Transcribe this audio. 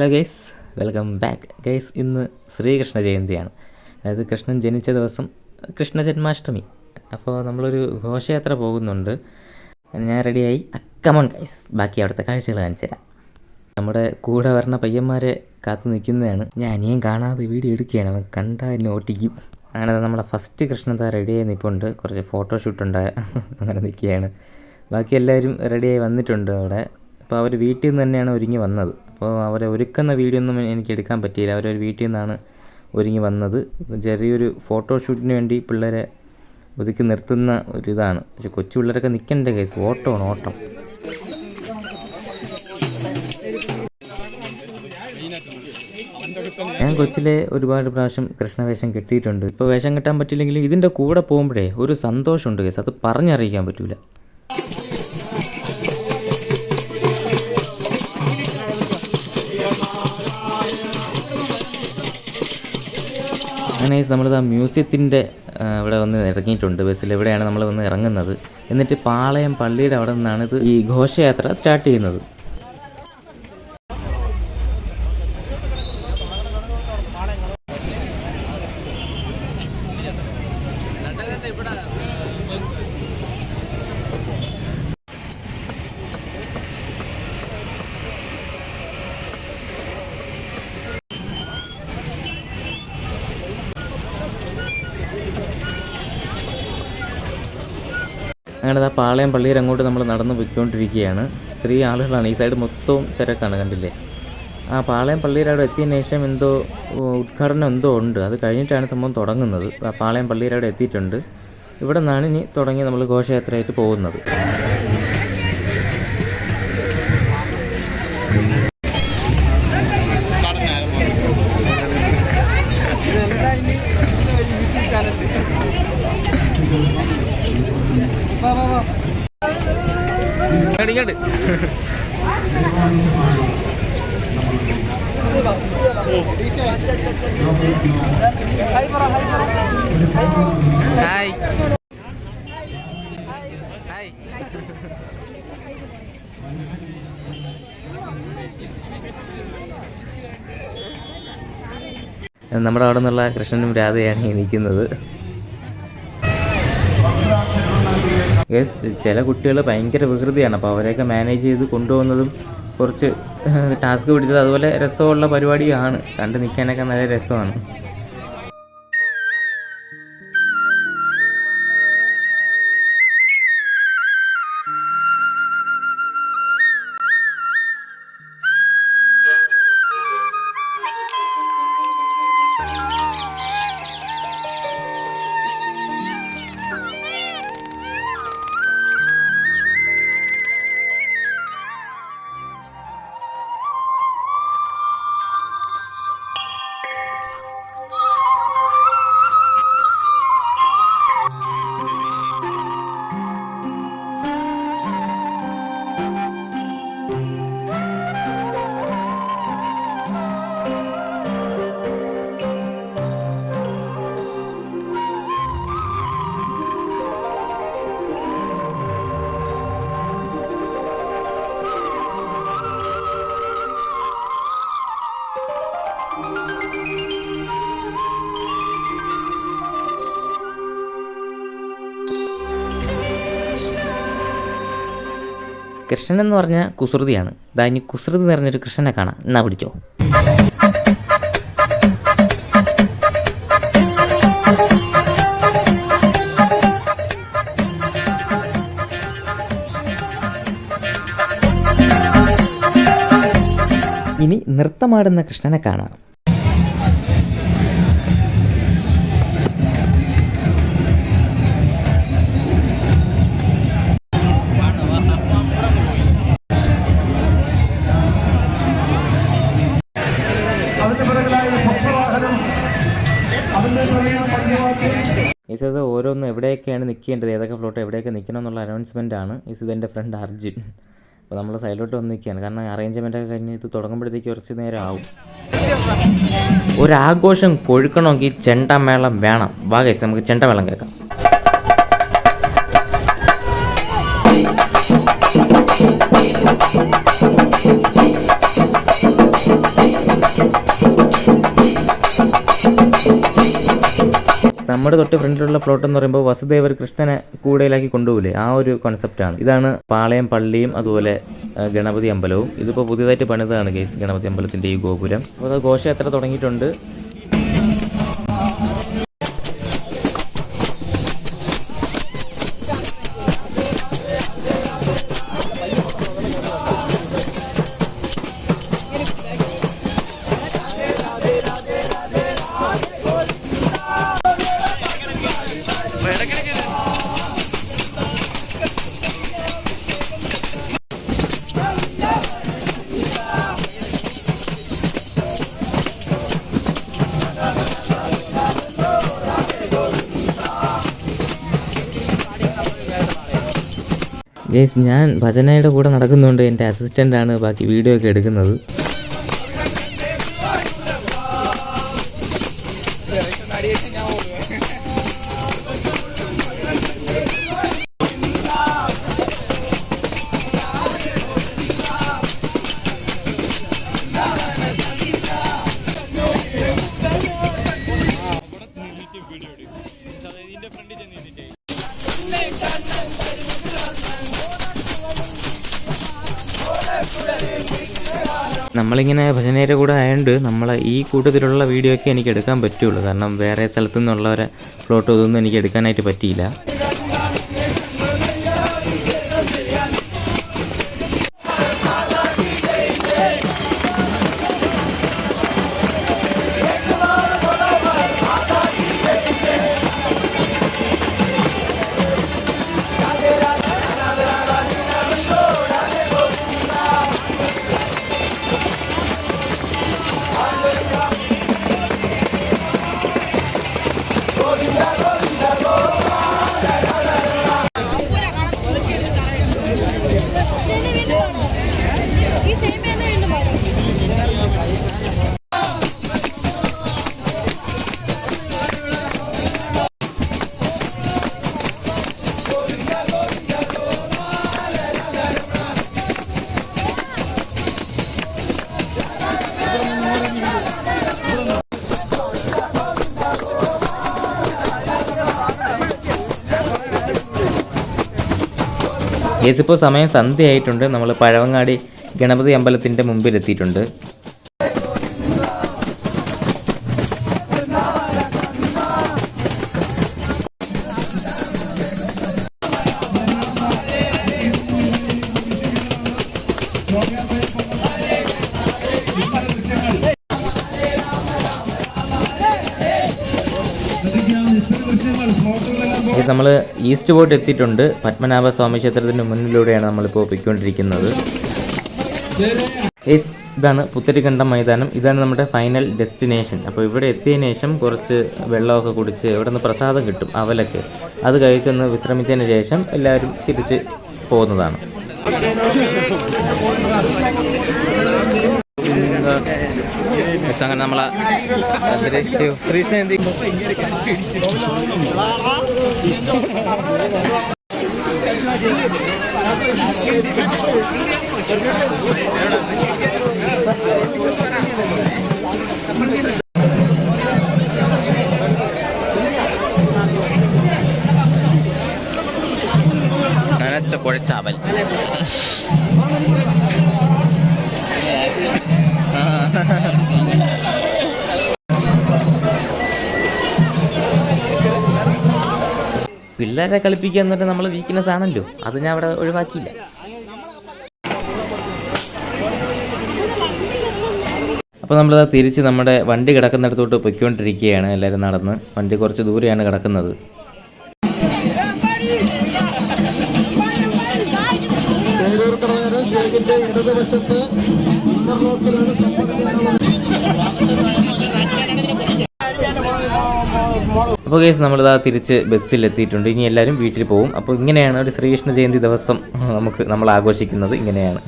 Hello guys welcome back. Guys ഇന്ന് ശ്രീകൃഷ്ണ ജയന്തിയാണ്. അതായത് കൃഷ്ണൻ ജനിച്ച ദിവസം കൃഷ്ണ ജന്മാഷ്ടമി. അപ്പോൾ നമ്മളൊരു ഘോഷയാത്ര പോകുന്നുണ്ട്. ഞാൻ റെഡിയായി. അക്കമൺ ഗൈസ് ബാക്കി അവിടുത്തെ കാഴ്ചകൾ കാണിച്ചു തരാം. നമ്മുടെ കൂടെ വരുന്ന പയ്യന്മാരെ കാത്തു നിൽക്കുന്നതാണ്. ഞാൻ അനിയൻ കാണാതെ വീഡിയോ എടുക്കുകയാണ്. അവൻ കണ്ടാൽ എന്നെ ഓട്ടിക്കും. അങ്ങനെ നമ്മുടെ ഫസ്റ്റ് കൃഷ്ണത റെഡിയായി നിൽപ്പുണ്ട് കുറച്ച് ഫോട്ടോഷൂട്ട് ഉണ്ടായ അങ്ങനെ നിൽക്കുകയാണ്. ബാക്കി എല്ലാവരും റെഡിയായി വന്നിട്ടുണ്ട് അവിടെ. അപ്പോൾ അവർ വീട്ടിൽ നിന്ന് തന്നെയാണ് ഒരുങ്ങി വന്നത്. അപ്പോൾ അവരെ ഒരുക്കുന്ന വീഡിയോ ഒന്നും എനിക്ക് എടുക്കാൻ പറ്റിയില്ല. അവരൊരു വീട്ടിൽ നിന്നാണ് ഒരുങ്ങി വന്നത്. ചെറിയൊരു ഫോട്ടോഷൂട്ടിന് വേണ്ടി പിള്ളേരെ ഒതുക്കി നിർത്തുന്ന ഒരിതാണ്. പക്ഷെ കൊച്ചു പിള്ളേരൊക്കെ നിൽക്കേണ്ട കേസ് ഓട്ടമാണ് ഓട്ടം ഞാൻ കൊച്ചിലെ ഒരുപാട് പ്രാവശ്യം കൃഷ്ണവേഷം കിട്ടിയിട്ടുണ്ട്. ഇപ്പോൾ വേഷം കിട്ടാൻ പറ്റില്ലെങ്കിലും ഇതിന്റെ കൂടെ പോകുമ്പോഴേ ഒരു സന്തോഷമുണ്ട് കേസ് അത് പറഞ്ഞറിയിക്കാൻ പറ്റൂല. അങ്ങനെ നമ്മളിത് ആ മ്യൂസിയത്തിന്റെ ഇവിടെ വന്ന് ഇറങ്ങിയിട്ടുണ്ട്. ബസ്സിൽ എവിടെയാണ് നമ്മൾ വന്ന് ഇറങ്ങുന്നത്? എന്നിട്ട് പാളയം പള്ളിയുടെ അവിടെ നിന്നാണ് ഇത് ഈ ഘോഷയാത്ര സ്റ്റാർട്ട് ചെയ്യുന്നത്. അങ്ങനെ ആ പാളയം പള്ളിയിൽ അങ്ങോട്ട് നമ്മൾ നടന്ന് പോയിക്കൊണ്ടിരിക്കുകയാണ്. ചെറിയ ആളുകളാണ്. ഈ സൈഡ് മൊത്തവും തിരക്കാണ് കണ്ടില്ലേ? ആ പാളയം പള്ളിയിൽ അവിടെ എത്തിയതിന് ശേഷം എന്തോ ഉദ്ഘാടനം എന്തോ ഉണ്ട്. അത് കഴിഞ്ഞിട്ടാണ് സംഭവം തുടങ്ങുന്നത്. ആ പാളയം പള്ളിയിൽ അവിടെ എത്തിയിട്ടുണ്ട്. ഇവിടെ നിന്നാണ് ഇനി തുടങ്ങി നമ്മൾ ഘോഷയാത്രയായിട്ട് പോകുന്നത്. ഇങ്ങോട്ട് ഹായ് ഹായ് നമ്മുടെ അവിടെ നിന്നുള്ള കൃഷ്ണനും രാധയാണ് ഈ നിൽക്കുന്നത്. യെസ് ചില കുട്ടികൾ ഭയങ്കര വികൃതിയാണ്. അപ്പോൾ അവരെയൊക്കെ മാനേജ് ചെയ്ത് കൊണ്ടുപോകുന്നതും കുറച്ച് ടാസ്ക് പിടിച്ചത് അതുപോലെ രസമുള്ള പരിപാടിയാണ് കണ്ടു നിൽക്കാനൊക്കെ നല്ല രസമാണ്. കൃഷ്ണൻ എന്ന് പറഞ്ഞാൽ കുസൃതിയാണ്. ഇതാ ഇനി കുസൃതി നിറഞ്ഞൊരു കൃഷ്ണനെ കാണാം. എന്നാ പിടിച്ചോ. ഇനി നൃത്തമാടുന്ന കൃഷ്ണനെ കാണാം. ഈസ് അത് ഓരോന്ന് എവിടെയൊക്കെയാണ് നിൽക്കേണ്ടത് ഏതൊക്കെ ഫ്ലോട്ട് എവിടെയൊക്കെ നിൽക്കണം എന്നുള്ള അനൗൺസ്മെന്റ് ആണ് ഈസ് ഇതെന്റെ ഫ്രണ്ട് അർജുൻ. അപ്പോൾ നമ്മൾ സൈഡിലോട്ട് വന്ന് നിൽക്കുകയാണ് കാരണം അറേഞ്ച്മെന്റ് ഒക്കെ കഴിഞ്ഞ് ഇത് തുടങ്ങുമ്പോഴത്തേക്ക് കുറച്ച് നേരം ആവും. ഒരാഘോഷം കൊഴുക്കണമെങ്കിൽ ചെണ്ടമേളം വേണം. വാ നമുക്ക് ചെണ്ടമേളം കേൾക്കാം. നമ്മുടെ തൊട്ട് ഫ്രണ്ടിലുള്ള പ്ലോട്ട് എന്ന് പറയുമ്പോൾ വസുദേവർ കൃഷ്ണനെ കൂടെയിലാക്കി കൊണ്ടുപോകില്ലേ? ആ ഒരു കോൺസെപ്റ്റാണ് ഇതാണ് പാളയം പള്ളിയും അതുപോലെ ഗണപതി അമ്പലവും. ഇതിപ്പോൾ പുതിയതായിട്ട് പണിതാണ് കേസ് ഗണപതി അമ്പലത്തിന്റെ ഈ ഗോപുരം. അപ്പോൾ അത് ഘോഷയാത്ര തുടങ്ങിയിട്ടുണ്ട്? ഗേസ് ഞാൻ ഭജനയുടെ കൂടെ നടക്കുന്നുണ്ട്. എന്റെ അസിസ്റ്റന്റാണ് ബാക്കി വീഡിയോ ഒക്കെ എടുക്കുന്നത്. നമ്മളിങ്ങനെ ഭജനയുടെ കൂടെ ആയതുകൊണ്ട് നമ്മളെ ഈ കൂട്ടത്തിലുള്ള വീഡിയോ ഒക്കെ എനിക്ക് എടുക്കാൻ പറ്റുള്ളൂ. കാരണം വേറെ സ്ഥലത്തു നിന്നുള്ളവരെ ഫ്ലോട്ടോ ഇതൊന്നും എനിക്ക് എടുക്കാനായിട്ട് പറ്റിയില്ല. ഗേസ് ഇപ്പോൾ സമയം സന്ധ്യയായിട്ടുണ്ട്. നമ്മൾ പഴവങ്ങാടി ഗണപതി അമ്പലത്തിന്റെ മുമ്പിൽ നമ്മൾ ഈസ്റ്റ് പോയിട്ട് എത്തിയിട്ടുണ്ട്. പത്മനാഭ സ്വാമി ക്ഷേത്രത്തിന് മുന്നിലൂടെയാണ് നമ്മളിപ്പോൾ പോയിക്കൊണ്ടിരിക്കുന്നത്. ഇതാണ് പുത്തരിക്കണ്ടം മൈതാനം. ഇതാണ് നമ്മുടെ ഫൈനൽ ഡെസ്റ്റിനേഷൻ അപ്പോൾ ഇവിടെ എത്തിയതിനു ശേഷം കുറച്ച് വെള്ളമൊക്കെ കുടിച്ച് ഇവിടെ നിന്ന് പ്രസാദം കിട്ടും അവലൊക്കെ. അത് കഴിച്ചൊന്ന് വിശ്രമിച്ചതിന് ശേഷം എല്ലാവരും തിരിച്ച് പോകുന്നതാണ്. Guys, അങ്ങനെ നമ്മളെ ശ്രീകൃഷ്ണ എന്ത് നനച്ച കുഴച്ചാവൽ. പിള്ളേരെ കളിപ്പിക്കുക എന്നിട്ട് നമ്മൾ വീക്ക്നെസ് ആണല്ലോ അത് ഞാൻ അവിടെ ഒഴിവാക്കിയില്ല. അപ്പോൾ നമ്മൾ തിരിച്ച് നമ്മുടെ വണ്ടി കിടക്കുന്നിടത്തോട്ട് പൊയ്ക്കൊണ്ടിരിക്കുകയാണ്. എല്ലാവരും നടന്ന്. വണ്ടി കുറച്ച് ദൂരെയാണ് കിടക്കുന്നത്. സ്റ്റേജിന്റെ ഇടതുവശത്ത് ഇന്റർലോക്കിലാണ് അപ്പോൾ കേസ് നമ്മളിതാ തിരിച്ച് ബസ്സിൽ എത്തിയിട്ടുണ്ട് ഇനി എല്ലാവരും വീട്ടിൽ പോകും. അപ്പോൾ ഇങ്ങനെയാണ് ഒരു ശ്രീകൃഷ്ണ ജയന്തി ദിവസം നമുക്ക് നമ്മൾ ആഘോഷിക്കുന്നത്. ഇങ്ങനെയാണ്.